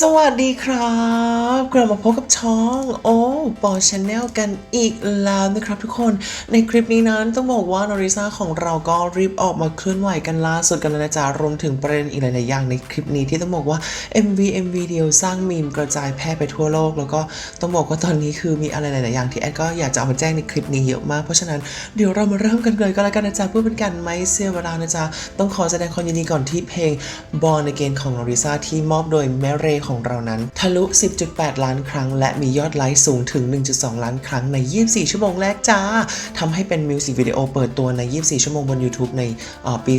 สวัสดีครับกลับมาพบกับช่องโอ้ปอชแนลกันอีกแล้วนะครับทุกคนในคลิปนี้นั้นต้องบอกว่านอริซาของเราก็รีบออกมาเคลื่อนไหวกันล่าสุดกันแล้วนะจ๊ะรวมถึงประเด็นอีกหลายๆอย่างในคลิปนี้ที่ต้องบอกว่า MV MV เดียวสร้างมีมกระจายแพร่ไปทั่วโลก แล้วก็ต้องบอกว่าตอนนี้คือมีอะไรหลายๆอย่างที่แอดก็อยากจะเอามาแจ้งในคลิปนี้เยอะมากเพราะฉะนั้นเดี๋ยวเรามาเริ่มกันเลยก็แล้วกันนะจ๊ะเพื่อเป็นการไม่เสียเวลานะจ๊ะต้องขอแสดงความยินดีก่อนที่เพลง Born Again ของนอริซาที่มอบโดยแมเรของเรานั้น ทะลุ 10.8 ล้านครั้ง และมียอดไลค์สูงถึง 1.2 ล้านครั้งใน 24 ชั่วโมงแรกจ้าทำให้เป็นมิวสิกวิดีโอเปิดตัวใน 24 ชั่วโมงบน YouTube ในปี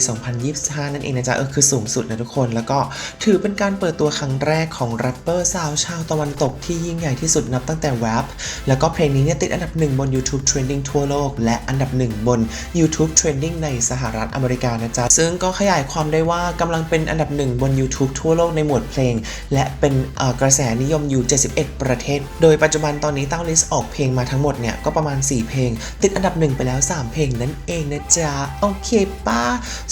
2025 นั่นเองนะจ๊ะเออคือสูงสุดนะทุกคน แล้วก็ถือเป็นการเปิดตัวครั้งแรกของแรปเปอร์สาวชาวตะวันตกที่ยิ่งใหญ่ที่สุดนับตั้งแต่แรปแล้วก็เพลงนี้เนี่ยติดอันดับหนึ่งบน YouTube Trending ทั่วโลก และอันดับหนึ่งบน YouTube Trending ในสหรัฐอเมริกานะจ๊ะซึ่งก็ขยายความได้ว่ากำลังเป็นอันดับหนึ่งบน YouTube ทั่วโลกในหมวดเพลง และเป็นกระแสนิยมอยู่ 71 ประเทศ โดยปัจจุบันตอนนี้ตั้งลิสออกเพลงมาทั้งหมดเนี่ยก็ประมาณ 4 เพลง ติดอันดับหนึ่งไปแล้ว 3 เพลงนั่นเองนะจ๊ะ โอเคป้า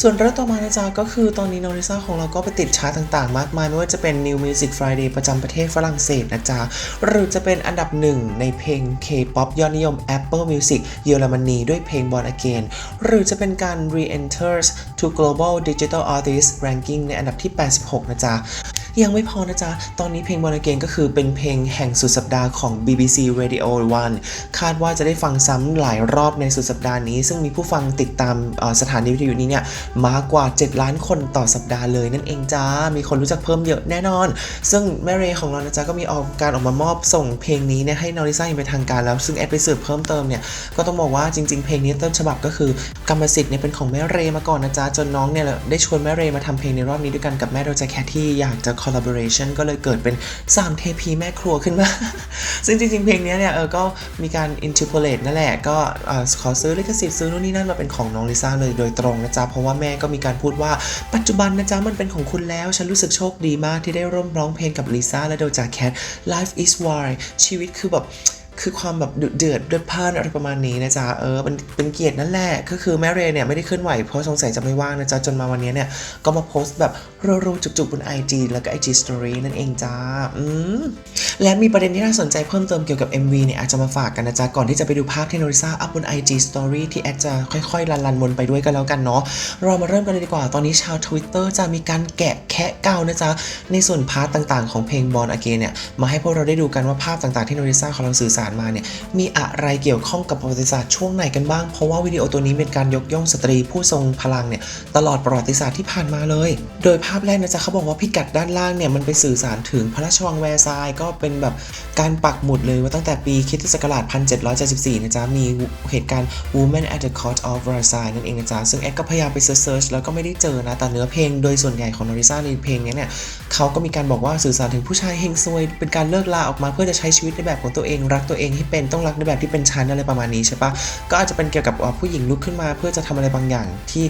ส่วนเรื่องต่อมานะจ๊ะก็คือตอนนี้นอริซ่าของเราก็ไปติดชาร์ตต่างๆ มากมายไม่ว่าจะเป็น New Music Friday ประจำประเทศฝรั่งเศสนะจ๊ะ หรือจะเป็นอันดับหนึ่งในเพลง K-POP ยอดนิยม Apple Music เยอรมนีด้วยเพลง Born Again หรือจะเป็นการ Re-enters to Global Digital Artist Ranking ในอันดับที่ 86 นะจ๊ะ ยังไม่พอนะจ๊ะ ตอนนี้เพลง Born Again ก็คือเป็นเพลงแห่งสุดสัปดาห์ของ BBC Radio 1 คาดว่าจะได้ฟังซ้ำหลายรอบในสุดสัปดาห์นี้ ซึ่งมีผู้ฟังติดตามสถานีวิทยุนี้เนี่ยมากกว่า 7 ล้านคนต่อสัปดาห์เลยนั่นเองจ้า มีคนรู้จักเพิ่มเยอะแน่นอน ซึ่งแม่เรย์ของเรานะจ๊ะก็มีออกการออกมามอบส่งเพลงนี้เนี่ยให้นอริซ่าอย่างเป็นทางการแล้ว ซึ่งแอดไปสืบเพิ่มเติมเนี่ยก็ต้องบอกว่าจริง ๆ เพลงนี้ต้นฉบับก็คือกรรมสิทธิ์เนี่ยเป็นของแม่เรย์มาก่อนนะจ๊ะจนน้องเนี่ยได้ชวนแม่เรย์มาทำเพลงในรอบนี้ด้วยกันกับแม่โดจแคทที่อยากจะ collaboration ก็เลยเกิดเป็น 3 เทพีแม่ครัวขึ้นมา ซึ่งจริงๆ เพลงนี้เนี่ยเออก็มีการ interpolate นั่นแหละ ก็ขอซื้อลิขสิทธิ์ซื้อนู่นนี่นั่นมาเป็นของน้องลิซ่าเลยโดยตรงนะจ๊ะ เพราะว่าแม่ก็มีการพูดว่าปัจจุบันนะจ๊ะ มันเป็นของคุณแล้ว ฉันรู้สึกโชคดีมากที่ได้ร่วมร้องเพลงกับลิซ่าและโดจากแคท Life is why ชีวิตคือแบบ คือความแบบดุเดือดเดือดพล่านอะไรประมาณนี้นะจ๊ะเออเป็นเป็นเกียรตินั่นแหละก็คือแม่เรเนี่ยไม่ได้เคลื่อนไหวเพราะสงสัยจะไม่ว่างนะจ๊ะจนมาวันนี้เนี่ยก็มาโพสต์แบบรัวๆจุกๆบน IG แล้วก็ IG Story นั่นเองจ้าอืมและมีประเด็นที่น่าสนใจเพิ่มเติมเกี่ยวกับ MV เนี่ยอาจจะมาฝากกันนะจ๊ะก่อนที่จะไปดูภาพที่โนริซ่าอัพบน IG Story ที่แอดจะค่อยๆลันๆวนไปด้วยกันแล้วกันเนาะเรามาเริ่มกันเลยดีกว่าตอนนี้ชาว Twitter จะมีการแกะแคะเก่านะจ๊ะในส่วนพาร์ทต่างๆ ของเพลง Born Again เนี่ยมาให้พวกเราได้ดูกันว่าภาพต่างๆที่โนริซ่าของเราสื่อสารมาเนี่ยมีอะไรเกี่ยวข้องกับประวัติศาสตร์ช่วงไหนกันบ้าง เพราะว่าวิดีโอตัวนี้เป็นการยกย่องสตรีผู้ทรงพลังเนี่ยตลอดประวัติศาสตร์ที่ผ่านมาเลย โดยภาพแรกนะจ๊ะเขาบอกว่าพิกัดด้านล่างเนี่ยมันไปสื่อสารถึงพระราชวังแวร์ซายก็เป็นแบบการปักหมุดเลยว่าตั้งแต่ปีคิตศักราช1774นะจ๊ะมีเหตุการณ์ Women at the Court of Versailles นั่นเองนะจ๊ะซึ่งแอดก็พยายามไปเซิร์ชแล้วก็ไม่ได้เจอนะแต่เนื้อเพลงโดยส่วนใหญ่ของนอริซ่าในเพลงเนี้ยเนี่ยเขาก็มีการบอกว่าสื่อสารถึงผู้ชายเฮงซวยเป็นการเลิกลาออกมาเพื่อจะใช้ชีวิตในแบบของตัวเองรักตัวัวเองให้เป็นต้องรักในแบบที่เป็นชั้นอะไรประมาณนี้ใช่ปะก็อาจจะเป็นเกี่ยวกับผู้หญิงลุกขึ้นมา เพื่อจะทำอะไรบางอย่างที่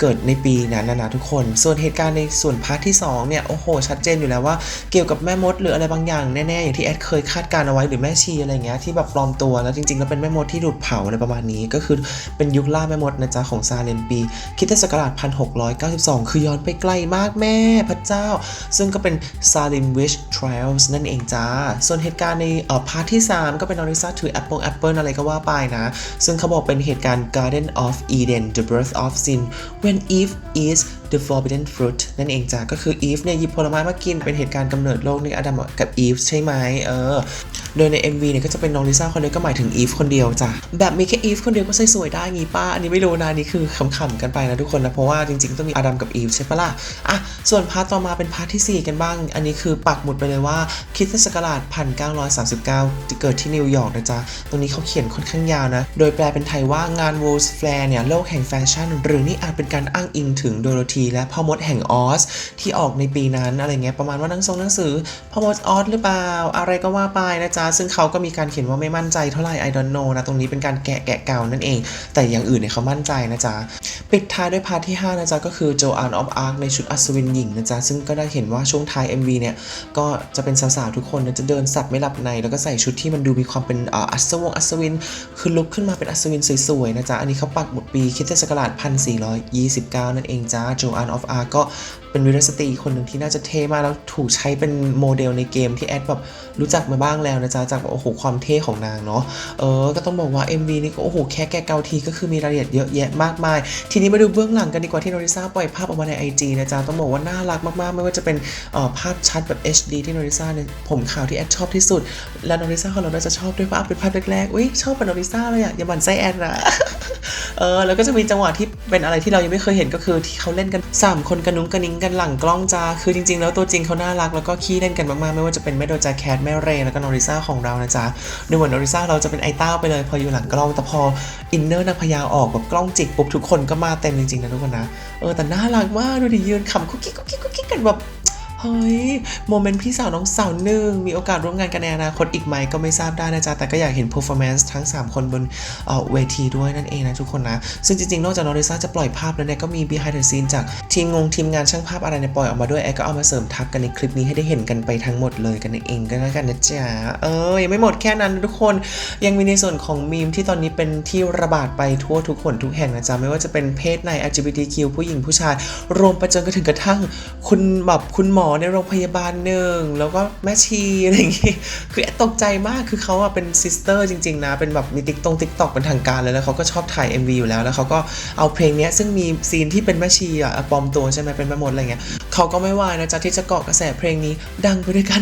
เกิดในปีนั้นนะนะทุกคน ส่วนเหตุการณ์ในส่วนพาร์ทที่สองเนี่ยโอ้โหชัดเจนอยู่แล้วว่าเกี่ยวกับแม่มดหรืออะไรบางอย่างแน่ๆอย่างที่แอดเคยคาดการเอาไว้หรือแม่ชีอะไรเงี้ยที่แบบปลอมตัวแล้วจริงๆแล้วเป็นแม่มดที่ดูดเผาอะไรประมาณนี้ ก็คือเป็นยุคล่าแม่มดนะจ๊ะของซาเลมปีคริสตศักราช1692 คือย้อนไปไกลมากแม่พระเจ้า ซึ่งก็เป็น Salim Witch Trials นั่นเองจ้า ส่วนเหตุการณ์ในเอ่อพาร์ทที่ 3 ก็เป็นอริซาถือแอปเปิลแอปเปิลอะไรก็ว่าไปนะ ซึ่งเขาบอกเป็นเหตุการณ์ Garden of Eden the birth of sin when Eve is the forbidden fruit นั่นเองจ้าก็คือ Eve เนี่ยหยิบผลไม้มากินเป็นเหตุการณ์กำเนิดโลกในอดัมกับ Eve ใช่ไหมเออ โดยใน MV เนี่ยก็จะเป็นน้องลิซ่าคนเดียวก็หมายถึง Eve คนเดียวจ้ะแบบมีแค่ Eve คนเดียวก็สวยๆได้งี้ป้า อันนี้ไม่รู้นะนี่คือขำๆกันไปนะทุกคนนะ เพราะว่าจริงๆ ต้องมีอดัมกับ Eve ใช่ปะล่ะอะส่วนพาร์ทต่อมาเป็นพาร์ทที่ 4 กันบ้าง อันนี้คือปักหมุดไปเลยว่าคริสตศักราช1939 เกิดที่นิวยอร์กนะจ๊ะตรงนี้เขาเขียนค่อนข้างยาวนะโดยแปลเป็นไทยว่างาน World's Fair เนี่ยโลกแห่งแฟชั่นหรือนี่อาจเป็นการอ้างอิงถึงโดโรธีและพ่อมดแห่งออส ที่ออกในปีนั้นอะไรเงี้ยประมาณว่านังทรงหนังสือพ่อมดออสหรือเปล่า อะไรก็ว่าไปนะจ๊ะ ซึ่งเขาก็มีการเขียนว่าไม่มั่นใจเท่าไหร่ I don't know นะ ตรงนี้เป็นการแกะแกะเก่านั่นเอง แต่อย่างอื่นเนี่ยเขามั่นใจนะจ๊ะ ปิดท้ายด้วยพาร์ทที่ 5 นะจ๊ะ ก็คือ Joan of Arc ในชุดอัศวินหญิงนะจ๊ะ ซึ่งก็ได้เห็นว่าช่วงท้าย MV เนี่ยก็จะเป็นสาวๆทุกคนนี่ยจะเดินสับไม่หลับในแล้วก็ใส่ชุดที่มันดูมีความเป็นอ,อัศวงอัศวินคือลุกขึ้นมาเป็นอัศวินสวยๆนะจ๊ะอันนี้เขาปักหมุดปีคริสตศักราชที่ 19 นั่นเองจ้าโจอันออฟอาร์ก็เป็นวีรสตรีคนหนึ่งที่น่าจะเท่มากแล้วถูกใช้เป็นโมเดลในเกมที่แอดแบบรู้จักมาบ้างแล้วนะจ๊ะจากโอ้โหความเท่ของนางเนาะเออก็ต้องบอกว่า MV นี่ก็โอ้โหแค่แกเกาทีก็คือมีรายละเอียดเยอะแยะมากมาย ทีนี้มาดูเบื้องหลังกันดีกว่าที่โนริซ่าปล่อยภาพออกมาใน IG นะจ๊ะต้องบอกว่าน่ารักมากๆ ไม่ว่าจะเป็นเอ่อภาพชัดแบบ HD ที่โนริซ่าเนี่ยผมขาวที่แอดชอบที่สุด และโนริซ่าของเราน่าจะชอบด้วยเพราะเป็นภาพแรกๆอุ้ยชอบเป็นโนริซ่าเลยอะอย่าหมั่นไส้แอดนะเออแล้วก็จะมีจังหวะที่เป็นอะไรที่เรายังไม่เคยเห็นก็คือที่เขาเล่นกัน 3 คนกระนุ้งกระนิ้งกันหลังกล้องจ้าคือจริงๆ แล้วตัวจริงเขาน่ารักแล้วก็ขี้เล่นกันมากๆ ไม่ว่าจะเป็นแม่โดจาแคทแม่เรย์แล้วก็นอริซาของเรานะจ๊ะดูเหมือนนอริซาเราจะเป็นไอต้าไปเลยพออยู่หลังกล้องแต่พออินเนอร์นางพญาออกแบบกล้องจิกปุ๊บทุกคนก็มาเต็มจริงๆนะทุกคนนะเออแต่น่ารักมากดูดิยืนขำกุ๊กกิ๊กกุ๊กกิ๊กกุ๊กกิ๊กกันแบบ เฮ้ย โมเมนต์พี่สาวน้องสาวหนึ่งมีโอกาสร่วมงานกันในอนาคตอีกไหมก็ไม่ทราบได้นะจ๊ะ แต่ก็อยากเห็น performance ทั้ง 3 คนบนเเวทีด้วยนั่นเองนะทุกคนนะ ซึ่งจริงๆ นอกจากนอริซาจะปล่อยภาพแล้วเนี่ยก็มี behind the scene จากทีมงงทีมงานช่างภาพอะไรเนี่ยปล่อยออกมาด้วยแอก็เอามาเสริมทับกันในคลิปนี้ให้ได้เห็นกันไปทั้งหมดเลยกันเองก็แล้วกันนะจ๊ะเออยังไม่หมดแค่นั้นนะทุกคนยังมีในส่วนของมีมที่ตอนนี้เป็นที่ระบาดไปทั่วทุกคนทุกแห่งนะจ๊ะไม่ว่าจะเป็นเพศใน LGBTQ ผู้หญิงผู้ชาย รวมไปจนกระถึงกระทั่งคุณแบบคุณหมอในโรงพยาบาลหนึ่งแล้วก็แม่ชีอะไรอย่างงี้คือแอดตกใจมากคือเขาอะเป็นซิสเตอร์จริงๆนะ เป็นแบบมีติ๊กตงติ๊กตอกเป็นทางการเลยแล้วเขาก็ชอบถ่าย MV อยู่แล้วแล้วเขาก็เอาเพลงนี้ซึ่งมีซีนที่เป็นแม่ชีอะปลอมตัวใช่ไหมเป็นแม่มดอะไรเงี้ยเขาก็ไม่วายนะจ๊ะที่จะเกาะกระแสเพลงนี้ดังไปด้วยกัน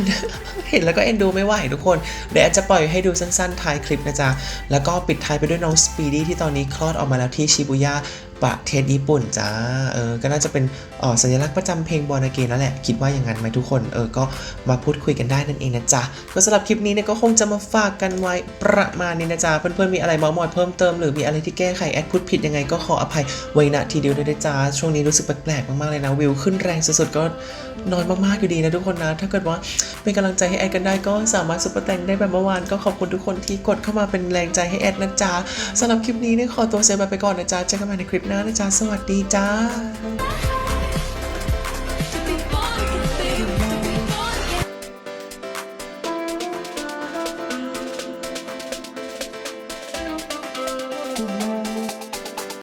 เห็นแล้วก็เอ็นดูไม่ไหวทุกคนเดี๋ยวแอดจะปล่อยให้ดูสั้นๆท้ายคลิปนะจ๊ะแล้วก็ปิดท้ายไปด้วยน้องสปีดี้ที่ตอนนี้คลอดออกมาแล้วที่ชิบุย่า ประเทศญี่ปุ่นจ้า เออ ก็น่าจะเป็นอ่อสัญลักษณ์ประจำเพลงบอลเกนนั่นแหละ คิดว่าอย่างนั้นไหมทุกคน เออ ก็มาพูดคุยกันได้นั่นเองนะจ๊ะ ก็สำหรับคลิปนี้เนี่ยก็คงจะมาฝากกันไว้ประมาณนี้นะจ๊ะ เพื่อนๆ มีอะไรมาท์มอยเพิ่มเติมหรือมีอะไรที่แก้ไขแอดพูดผิดยังไงก็ขออภัยไว้ณทีเดียวด้วยนะจ๊ะ ช่วงนี้รู้สึกแปลกๆ มากๆ เลยนะ วิวขึ้นแรงสุดๆ ก็น้อยมากๆ อยู่ดีนะทุกคนนะ ถ้าเกิดว่าเป็นกำลังใจให้แอดกันได้ก็สามารถซุปเปอร์แตงได้แบบเมื่อวานก็ขอบคุณทุกคนที่กดเข้ามาเป็นแรงใจให้แอดนะจ๊ะสำหรับคลิปนี้เนี่ยขอตัวเซฟไปก่อนนะจ๊ะเจอกันใหม่ในคลิปหน้านะจ๊ะสวัสดีจ้า